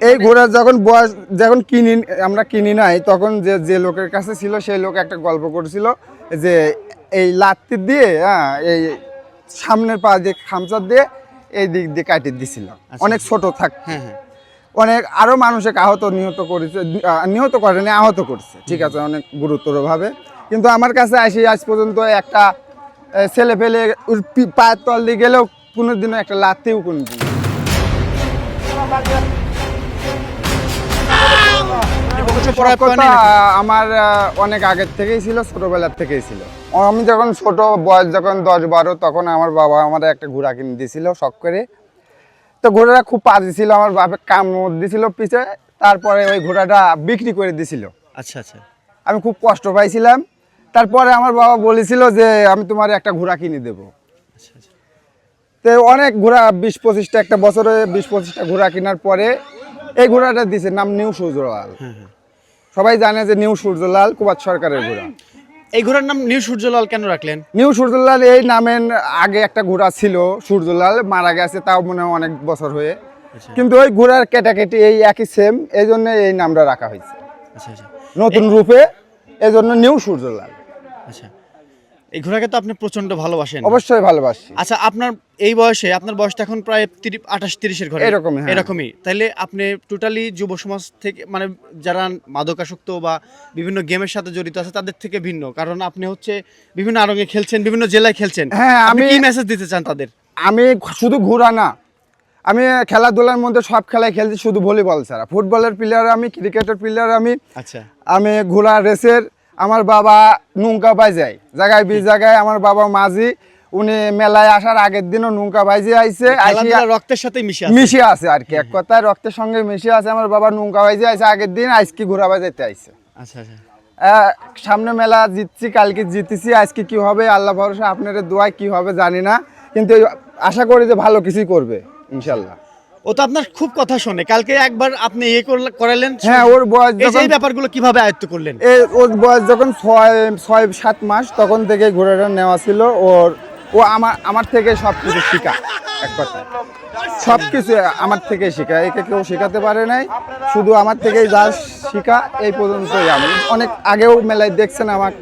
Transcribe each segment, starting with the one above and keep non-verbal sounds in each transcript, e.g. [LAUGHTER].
এই ঘোড়া যখন বয়স যখন কিনি আমরা কিনি নাই তখন যে যে লোকের কাছে ছিল সেই লোক একটা গল্প করেছিল যে এই লাত্তি দিয়ে হ্যাঁ এই সামনের পা দিয়ে খামচা দিয়ে এই দিক দিয়ে কাটিয়ে দিছিল। অনেক ছোট থাক হ্যাঁ হ্যাঁ। অনেক আরও মানুষকে আহত নিহত করেছে নিহত করেনি আহত করছে। ঠিক আছে অনেক গুরুতরভাবে। কিন্তু আমার কাছে আসি আজ পর্যন্ত একটা ছেলে পি- পায়ের তল দিয়ে গেলেও কোনোদিনও একটা লাত্তিও কোনোদিন আমার অনেক আগের থেকেই ছিল ছোটবেলার থেকেই ছিল। আমি যখন ছোট বয়স যখন দশ বারো তখন আমার বাবা আমার একটা ঘোড়া কিনে দিয়েছিল শখ করে। তো ঘোড়াটা খুব পাজি ছিল আমার বাপের কামড় দিছিল পিছে তারপরে ওই ঘোড়াটা বিক্রি করে দিছিল আচ্ছা আচ্ছা। আমি খুব কষ্ট পাইছিলাম। তারপরে আমার বাবা বলেছিল যে আমি তোমার একটা ঘোড়া কিনে দেবো। আচ্ছা আচ্ছা। তো অনেক ঘোড়া বিশ পঁচিশটা একটা বছরে বিশ পঁচিশটা ঘোড়া কেনার পরে এই ঘোড়াটা দিছে নাম নিউ সূর্যলাল। হ্যাঁ হ্যাঁ। সবাই জানে যে নিউ সূর্যলাল কুমার সরকারের ঘোড়া। এই ঘোড়ার নাম নিউ সূর্যলাল কেন রাখলেন? নিউ সূর্যলাল এই নামের আগে একটা ঘোড়া ছিল সূর্যলাল মারা গেছে তাও মনে হয় অনেক বছর হয়ে। আচ্ছা। কিন্তু ওই ঘোড়ার কেটাকেটি এই একই সেম এই জন্য এই নামটা রাখা হয়েছে। আচ্ছা আচ্ছা। নতুন রূপে এই জন্য নিউ সূর্যলাল। আচ্ছা। এই ঘোড়াকে তো আপনি প্রচণ্ড ভালোবাসেন। অবশ্যই ভালোবাসি। আচ্ছা আপনার এই বয়সে আপনার বয়সটা এখন প্রায় আঠাশ তিরিশের ঘরে। এরকমই, হ্যাঁ। এরকমই। তাইলে আপনি টোটালি যুব সমাজ থেকে মানে যারা মাদকাসক্ত বা বিভিন্ন গেমের সাথে জড়িত আছে তাদের থেকে ভিন্ন। কারণ আপনি হচ্ছে বিভিন্ন আরঙে খেলছেন বিভিন্ন জেলায় খেলছেন। হ্যাঁ, আমি- কি মেসেজ দিতে চান তাদের? আমি শুধু ঘোড়া না আমি খেলাধুলার মধ্যে সব খেলায় খেলছি শুধু ভলিবল ছাড়া। ফুটবলের প্লেয়ার আমি ক্রিকেটের প্লেয়ার আমি আচ্ছা। আমি ঘোড়া রেসের আমার বাবা নৌকা বাজায় জায়গায় বি জায়গায় আমার বাবা মাঝি উনি মেলায় আসার আগের দিনও নৌকা বাজি আইছে রক্তের সাথে মিশে আছে। আর কি এক কথায় রক্তের সঙ্গে মিশে আছে আমার বাবা নৌকা বাজি আইছে আগের দিন আজকে ঘোড়া বাজাইতে আইছে। আচ্ছা আচ্ছা। সামনে মেলা জিতছি কালকে জিতেছি আজকে কি হবে আল্লাহ ভরসা আপনার দোয়ায় কি হবে জানি না কিন্তু আশা করি যে ভালো কিছুই করবে ইনশাল্লাহ। ও তো আপনার খুব কথা শোনে। কালকে একবার আপনি ইয়ে করলে- করালেন হ্যাঁ ওর বয়স এই যখন এই ব্যাপারগুলো কীভাবে আয়ত্ত করলেন? এই ওর বয়স যখন ছয় ছয় সাত মাস তখন থেকে ঘোড়াটা নেওয়া ছিল ওর ও আমার আমার থেকে সব কিছু শিখা এক কথা সব কিছু আমার থেকে শেখা। একে কেউ শেখাতে পারে নাই। শুধু আমার থেকেই যা শিখা এই পর্যন্তই আমি। অনেক আগেও মেলায় দেখছেন আমার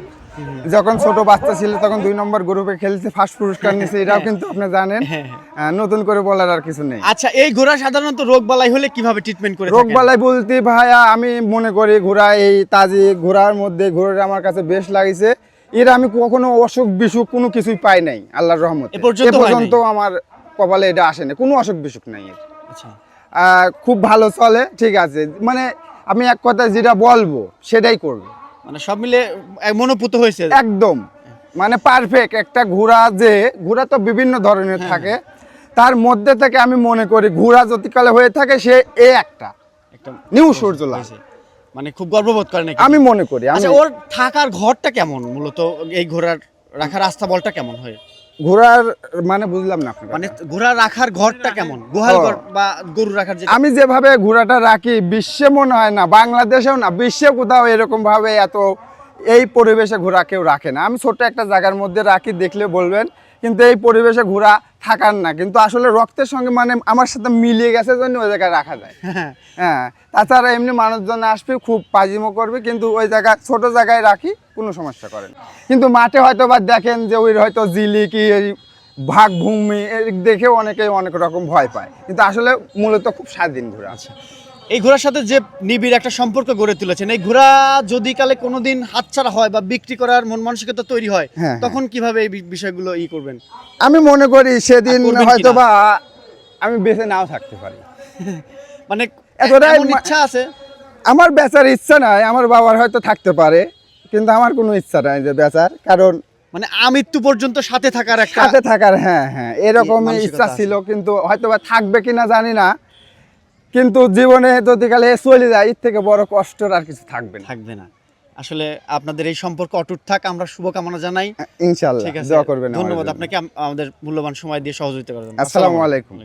যখন ছোট বাচ্চা ছিল তখন দুই নম্বর গ্রুপে খেলছে ফার্স্ট পুরস্কার নিছে এটাও কিন্তু আপনি জানেন। হ্যাঁ, নতুন করে বলার আর কিছু নেই। আচ্ছা এই ঘোড়া সাধারণত রোগ বালাই হলে কীভাবে ট্রিটমেন্ট করে রোগ বালাই বলতে ভাইয়া আমি মনে করি ঘোড়া এই তাজি ঘোড়ার মধ্যে ঘোড়াটা আমার কাছে বেশ লাগিছে। এর আমি কখনো অসুখ বিসুখ কোনো কিছুই পাই নাই আল্লাহর রহমত। এ পর্যন্ত হয় আমার কপালে এটা আসেনি কোনো অসুখ বিসুখ নাই এর। আচ্ছা। আহ, খুব ভালো চলে ঠিক আছে। মানে আমি এক কথায় যেটা বলব সেটাই করব। মানে সব মিলে মনোপুত হয়েছে। একদম। মানে পারফেক্ট একটা ঘোড়া যে ঘোড়া তো বিভিন্ন ধরনের হ্যাঁ, থাকে। তার মধ্যে থেকে আমি মনে করি ঘোড়া যতিকালে হয়ে থাকে সে এ একটা। নিউ সূর্যলা মানে খুব গর্ববোধ করেন? আমি মনে করি আমি আচ্ছা ওর থাকার ঘরটা কেমন? মূলত এই ঘোড়ার রাখার আস্তাবলটা কেমন হয়? ঘোড়ার মানে বুঝলাম না মানে। ঘোড়া রাখার ঘরটা কেমন? গোহাল ঘর বা গরু রাখার যে আমি যেভাবে ঘোড়াটা রাখি বিশ্বে মনে হয় না বাংলাদেশেও না বিশ্বে কোথাও এরকম ভাবে এত এই পরিবেশে ঘোড়া কেউ রাখে না। আমি ছোট্ট একটা জায়গার মধ্যে রাখি দেখলে বলবেন কিন্তু এই পরিবেশে ঘোড়া থাকার না। কিন্তু আসলে রক্তের সঙ্গে মানে আমার সাথে মিলিয়ে গেছে জন্য ওই জায়গায় রাখা যায়। [LAUGHS] হ্যাঁ তাছাড়া এমনি মানুষজন আসবে খুব পাজিমো করবে কিন্তু ওই জায়গা ছোট জায়গায় রাখি কোনো সমস্যা করে না। কিন্তু মাঠে হয়তো বা দেখেন যে ওই হয়তো জিলি কি এই ভাগ ভূমি এই দেখে অনেকেই অনেক রকম ভয় পায়। কিন্তু আসলে মূলত খুব স্বাধীন ঘোড়া আচ্ছা। এই ঘোড়ার সাথে যে নিবিড় একটা সম্পর্ক গড়ে তুলেছেন এই ঘোড়া যদি কালে কোনোদিন হাতছাড়া হয় বা বিক্রি করার মন মানসিকতা তৈরি হয় হ্যাঁ, তখন কীভাবে এই বিষয়গুলো ই করবেন? আমি মনে করি সেদিন হয়তো বা আমি বেঁচে নাও থাকতে পারি। [LAUGHS] মানে এতটাই ইচ্ছা আছে? আমার বেচার ইচ্ছা নাই আমার বাবার হয়তো থাকতে পারে কিন্তু আমার কোনো ইচ্ছা নাই যে বেচার কারণ মানে আমৃত্যু পর্যন্ত সাথে থাকার একটা সাথে থাকার হ্যাঁ হ্যাঁ এরকম ইচ্ছা ছিল কিন্তু হয়তো বা থাকবে কিনা জানি না কিন্তু জীবনে যদি কালে চলে যায় এর থেকে বড় কষ্টর আর কিছু থাকবে না। থাকবে না। আসলে আপনাদের এই সম্পর্ক অটুট থাক আমরা শুভকামনা জানাই। ইনশাল্লাহ ঠিক আছে? দোয়া করবেন ধন্যবাদ আপনাকে আমাদের মূল্যবান সময় দিয়ে সহযোগিতা করার জন্য। আসসালামু আলাইকুম।